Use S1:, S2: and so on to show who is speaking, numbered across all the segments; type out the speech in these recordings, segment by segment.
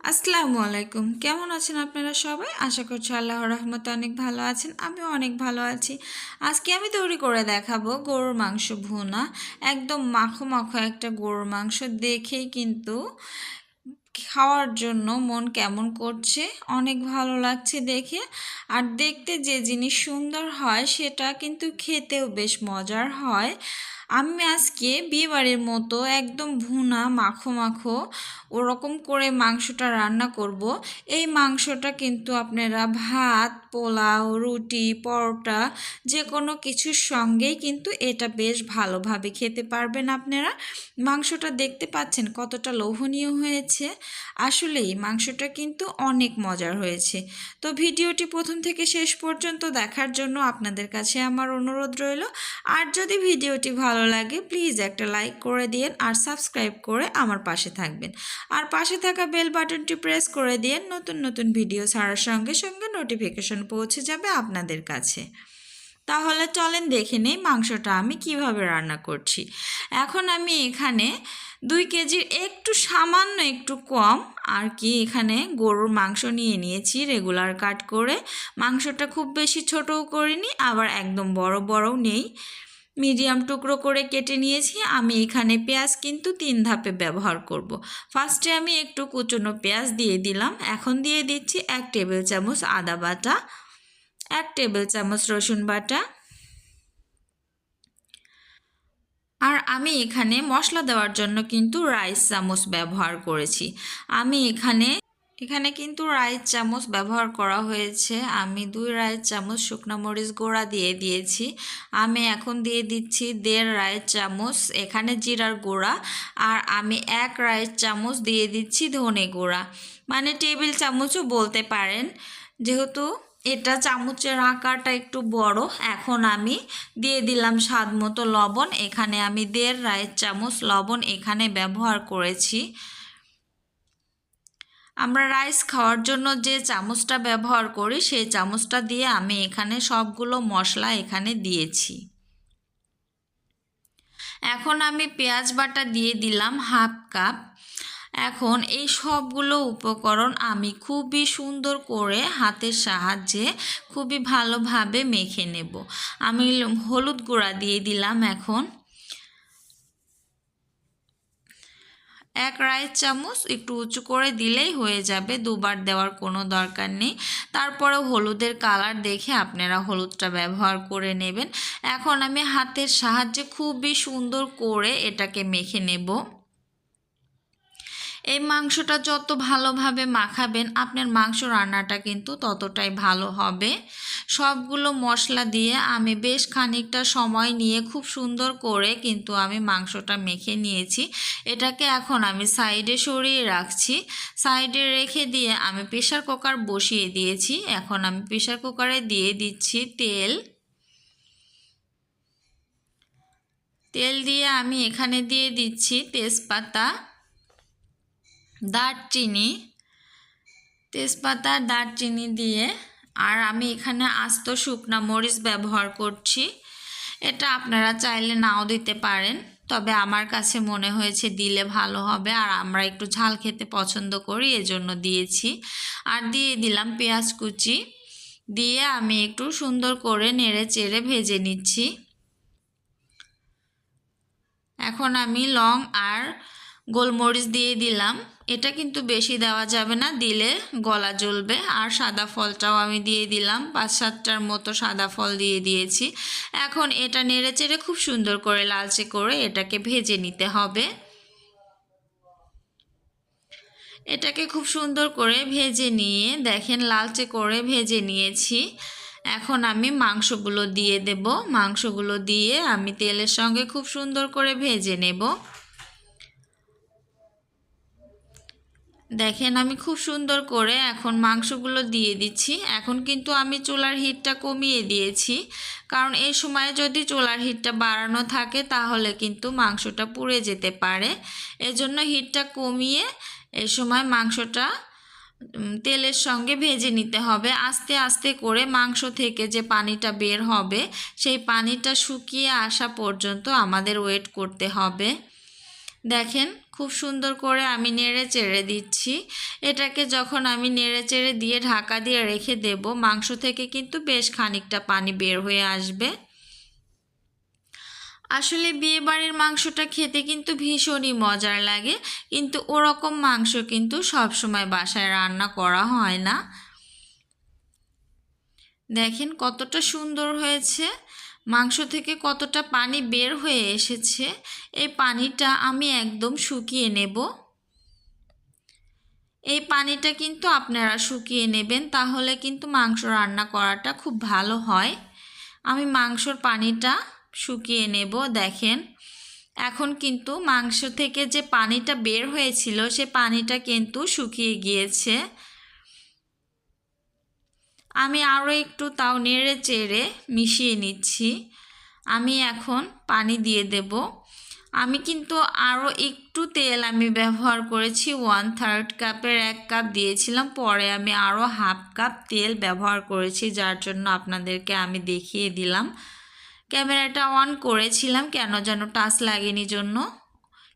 S1: আসসালামু আলাইকুম। কেমন আছেন আপনারা সবাই? আশা করছি আল্লাহর রহমতে অনেক ভালো আছেন, আমিও অনেক ভালো আছি। আজকে আমি তৈরি করে দেখাবো গরুর মাংস ভুনা। একদম মাখো মাখো একটা গরুর মাংস, দেখেই কিন্তু খাওয়ার জন্য মন কেমন করছে, অনেক ভালো লাগছে দেখে। আর দেখতে যে জিনিস সুন্দর হয়, সেটা কিন্তু খেতেও বেশ মজার হয়। আমি আজকে বিয়েবাড়ির মতো একদম ভুনা, মাখো মাখো ওরকম করে মাংসটা রান্না করব। এই মাংসটা কিন্তু আপনারা ভাত, পোলাও, রুটি, পরোটা যে কোনো কিছুর সঙ্গেই কিন্তু এটা বেশ ভালোভাবে খেতে পারবেন আপনারা। মাংসটা দেখতে পাচ্ছেন কতটা লোভনীয় হয়েছে। আসলেই মাংসটা কিন্তু অনেক মজার হয়েছে। তো ভিডিওটি প্রথম থেকে শেষ পর্যন্ত দেখার জন্য আপনাদের কাছে আমার অনুরোধ রইল। আর যদি ভিডিওটি ভালো লাগে প্লিজ একটা লাইক করে দিন আর সাবস্ক্রাইব করে আমার পাশে থাকবেন। আর পাশে থাকা বেল বাটনটি প্রেস করে দিয়ে নতুন নতুন ভিডিও ছাড়ার সঙ্গে সঙ্গে নোটিফিকেশন পৌঁছে যাবে আপনাদের কাছে। তাহলে চলেন দেখে নেই মাংসটা আমি কীভাবে রান্না করছি। এখন আমি এখানে দুই কেজির একটু সামান্য একটু কম আর কি এখানে গরুর মাংস নিয়ে নিয়েছি রেগুলার কাট করে। মাংসটা খুব বেশি ছোটও করিনি, আবার একদম বড় বড়ও নেই। মিডিয়াম টুকরো করে কেটে নিয়েছি। আমি এখানে পেঁয়াজ কিন্তু তিন ধাপে ব্যবহার করব। ফার্স্টে আমি একটু কুচনো পেঁয়াজ দিয়ে দিলাম। এখন দিয়ে দিচ্ছি এক টেবিল চামচ আদা বাটা, এক টেবিল চামচ রসুন বাটা। আর আমি এখানে মশলা দেওয়ার জন্য কিন্তু রাইস চামচ ব্যবহার করেছি। আমি এখানে এখানে কিন্তু রাইস চামচ ব্যবহার করা হয়েছে। আমি দুই রাইস চামচ শুকনো মরিচ গোড়া দিয়ে দিয়েছি। আমি এখন দিয়ে দিচ্ছি দেড় রাইস চামচ এখানে জিরার গোড়া আর আমি এক রাইস চামচ দিয়ে দিচ্ছি ধনে গোড়া। মানে টেবিল চামচও বলতে পারেন। যেহেতু এটা চামচের আকারটা একটু বড়, এখন আমি দিয়ে দিলাম স্বাদ মতো লবণ। এখানে আমি দেড় রাইস চামচ লবণ এখানে ব্যবহার করেছি। আমরা রাইস খাওয়ার জন্য যে চামচটা ব্যবহার করি, সেই চামচটা দিয়ে আমি এখানে সবগুলো মশলা এখানে দিয়েছি। এখন আমি পেঁয়াজ বাটা দিয়ে দিলাম হাফ কাপ। এখন এই সবগুলো উপকরণ আমি খুবই সুন্দর করে হাতের সাহায্যে খুবই ভালোভাবে মেখে নেব। আমি হলুদ গুঁড়া দিয়ে দিলাম এখন। এক রাইস চামচ একটু উঁচু করে দিলেই হয়ে যাবে, দুবার দেওয়ার কোনো দরকার নেই। তারপরে হলুদের কালার দেখে আপনারা হলুদটা ব্যবহার করে নেবেন। এখন আমি হাতের সাহায্যে খুবই সুন্দর করে এটাকে মেখে নেব। এই মাংসটা যত ভালোভাবে মাখাবেন, আপনার মাংস রান্নাটা কিন্তু ততটাই ভালো হবে। সবগুলো মশলা দিয়ে আমি বেশ খানিকটা সময় নিয়ে খুব সুন্দর করে কিন্তু আমি মাংসটা মেখে নিয়েছি। এটাকে এখন আমি সাইডে সরিয়ে রাখছি। সাইডে রেখে দিয়ে আমি প্রেশার কুকার বসিয়ে দিয়েছি। এখন আমি প্রেশার কুকারে দিয়ে দিচ্ছি তেল। তেল দিয়ে আমি এখানে দিয়ে দিচ্ছি তেজপাতা। দারচিনি, তেজপাতা, দারচিনি দিয়ে। আর আমি এখানে আস্ত শুকনা মরিচ ব্যবহার করছি। এটা আপনারা চাইলে নাও দিতে পারেন, তবে আমার কাছে মনে হয়েছে দিলে ভালো হবে। আর আমরা একটু ঝাল খেতে পছন্দ করি, এজন্য দিয়েছি। আর দিয়ে দিলাম পেঁয়াজ কুচি। দিয়ে আমি একটু সুন্দর করে নেড়ে চেড়ে ভেজে নিচ্ছি। এখন আমি লং আর গোলমরিচ দিয়ে দিলাম। এটা কিন্তু বেশি দেওয়া যাবে না, দিলে গলা জ্বলবে। আর সাদা ফলটাও আমি দিয়ে দিলাম, পাঁচ সাতটার মতো সাদা ফল দিয়ে দিয়েছি। এখন এটা নেড়ে চেড়ে খুব সুন্দর করে লালচে করে এটাকে ভেজে নিতে হবে। এটাকে খুব সুন্দর করে ভেজে নিয়ে, দেখেন লালচে করে ভেজে নিয়েছি। এখন আমি মাংসগুলো দিয়ে দেব। মাংসগুলো দিয়ে আমি তেলের সঙ্গে খুব সুন্দর করে ভেজে নেব। দেখেন, আমি খুব সুন্দর করে এখন মাংসগুলো দিয়ে দিচ্ছি। এখন কিন্তু আমি চুলার হিটটা কমিয়ে দিয়েছি। কারণ এই সময় যদি চুলার হিটটা বাড়ানো থাকে, তাহলে কিন্তু মাংসটা পুড়ে যেতে পারে। এজন্য হিটটা কমিয়ে এই সময় মাংসটা তেলের সঙ্গে ভেজে নিতে হবে। আস্তে আস্তে করে মাংস থেকে যে পানিটা বের হবে, সেই পানিটা শুকিয়ে আসা পর্যন্ত আমাদের ওয়েট করতে হবে। দেখেন খুব সুন্দর করে আমি নেড়ে চেড়ে দিচ্ছি। এটাকে যখন আমি নেড়ে চেড়ে দিয়ে ঢাকা দিয়ে রেখে দেব, মাংস থেকে কিন্তু বেশ খানিকটা পানি বের হয়ে আসবে। আসলে বিয়ে বাড়ির মাংসটা খেতে কিন্তু ভীষণই মজার লাগে, কিন্তু ওরকম মাংস কিন্তু সবসময় বাসায় রান্না করা হয় না। দেখেন কতটা সুন্দর হয়েছে। মাংস থেকে কতটা পানি বের হয়ে এসেছে, এই পানিটা আমি একদম শুকিয়ে নেব। এই পানিটা কিন্তু আপনারা শুকিয়ে নেবেন, তাহলে কিন্তু মাংস রান্না করাটা খুব ভালো হয়। আমি মাংসর পানিটা শুকিয়ে নেব, দেখেন। এখন কিন্তু মাংস থেকে যে পানিটা বের হয়েছিল, সে পানিটা কিন্তু শুকিয়ে গিয়েছে। আমি আরও একটু তাও নেড়ে চেড়ে মিশিয়ে নিচ্ছি। আমি এখন পানি দিয়ে দেব। আমি কিন্তু আরও একটু তেল আমি ব্যবহার করেছি। ওয়ান থার্ড কাপের এক কাপ দিয়েছিলাম। পরে আমি আরও হাফ কাপ তেল ব্যবহার করেছি, যার জন্য আপনাদেরকে আমি দেখিয়ে দিলাম। ক্যামেরাটা অন করেছিলাম, কেন যেন টাচ লাগেনি জন্য।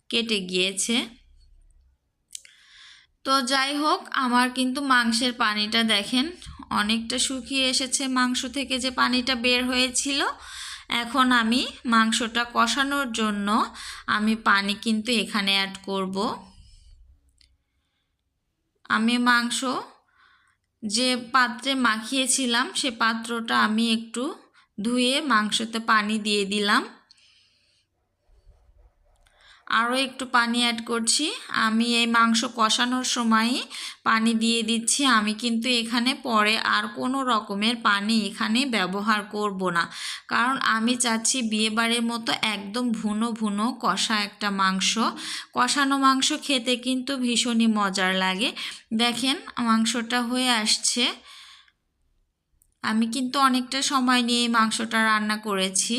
S1: কেটে গিয়েছে। তো যাই হোক, আমার কিন্তু মাংসের পানিটা দেখেন অনেকটা শুকিয়ে এসেছে মাংস থেকে যে পানিটা বের হয়েছিল। এখন আমি মাংসটা কষানোর জন্য আমি পানি কিন্তু এখানে অ্যাড করব। আমি মাংস যে পাত্রে মাখিয়েছিলাম সে পাত্রটা আমি একটু ধুয়ে মাংসতে পানি দিয়ে দিলাম। আরও একটু পানি অ্যাড করছি। আমি এই মাংস কষানোর সময়ই পানি দিয়ে দিচ্ছি। আমি কিন্তু এখানে পরে আর কোনো রকমের পানি এখানে ব্যবহার করব না। কারণ আমি চাচ্ছি বিয়েবাড়ির মতো একদম ভুনো ভুনো কষা একটা মাংস। কষানো মাংস খেতে কিন্তু ভীষণই মজার লাগে। দেখেন মাংসটা হয়ে আসছে। আমি কিন্তু অনেকটা সময় নিয়ে মাংসটা রান্না করেছি।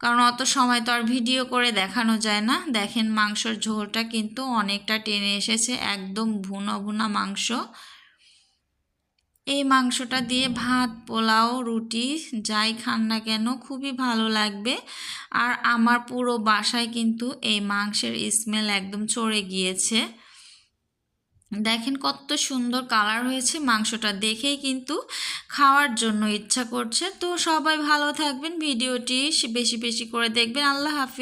S1: কারণ অত সময় তো আর ভিডিও করে দেখানো যায় না। দেখেন মাংসর ঝোলটা কিন্তু অনেকটা টেনে এসেছে, একদম ভুনো ভুনা মাংস। এই মাংসটা দিয়ে ভাত, পোলাও, রুটি, যাই খান না কেন, খুবই ভালো লাগবে। আর আমার পুরো বাসায় কিন্তু এই মাংসের স্মেল একদম চড়ে গিয়েছে। দেখেন কত সুন্দর কালার হয়েছে মাংসটা দেখেই কিন্তু খাওয়ার জন্য ইচ্ছা করছে। তো সবাই ভালো থাকবেন, ভিডিওটি বেশি বেশি করে দেখবেন। আল্লাহ হাফিজ।